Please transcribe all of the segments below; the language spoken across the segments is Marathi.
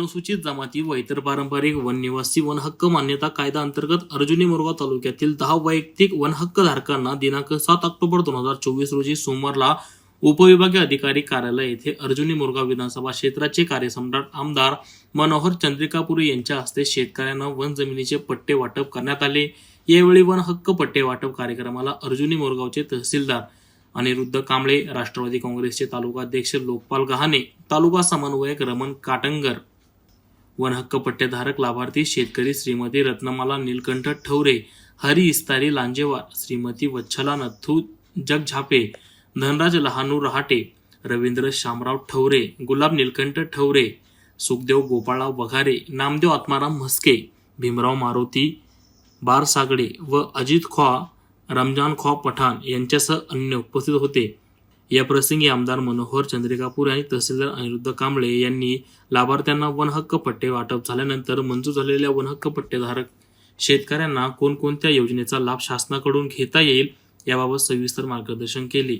अनुसूचित जमाती व इतर पारंपरिक वन निवासी वन हक्क मान्यता कायदा अंतर्गत अर्जुनी मोरगाव तालुक्यातील दहा वैयक्तिक वन हक्क धारकांना दिनांक सात ऑक्टोबर दोन हजार चोवीस रोजी सोमवारला उपविभागीय अधिकारी कार्यालय येथे अर्जुनी मोरगाव विधानसभा क्षेत्राचे कार्यसम्राट आमदार मनोहर चंद्रिकापुरी यांच्या हस्ते शेतकऱ्यांना वन जमिनीचे पट्टे वाटप करण्यात आले. यावेळी वन हक्क पट्टे वाटप कार्यक्रमाला अर्जुनी मोरगावचे तहसीलदार अनिरुद्ध कांबळे राष्ट्रवादी काँग्रेसचे तालुकाध्यक्ष लोकपाल गहाणे तालुका समन्वयक रमण काटंगर वन हक्क पट्टेधारक लाभार्थी शेतकरी श्रीमती रत्नमाला नीलकंठ ठवरे हरी इस्तारी लांजेवार श्रीमती वच्छला नथू जगझापे धनराज लहानू रहाटे रवींद्र शामराव ठवरे गुलाब नीलकंठ ठवरे सुखदेव गोपाळराव वघारे नामदेव आत्माराम म्हस्के भीमराव मारुती बारसागडे व अजित खॉ रमजान खॉ पठाण यांच्यासह अन्य उपस्थित होते. या प्रसंगी आमदार मनोहर चंद्रिकापूर आणि तहसीलदार अनिरुद्ध कांबळे यांनी लाभार्थ्यांना वन हक्क पट्टे वाटप झाल्यानंतर मंजूर झालेल्या वन हक्क पट्टेधारक शेतकऱ्यांना कोणकोणत्या योजनेचा लाभ शासनाकडून घेता येईल याबाबत सविस्तर मार्गदर्शन केले.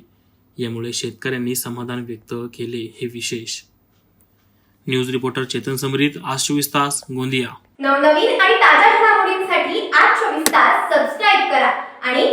यामुळे शेतकऱ्यांनी समाधान व्यक्त केले हे विशेष. न्यूज रिपोर्टर चेतन समरीत आज चोवीस तास गोंदिया. नवनवीन आणि ताज्या घडामोडींसाठी आज चोवीस तास सबस्क्राईब करा आणि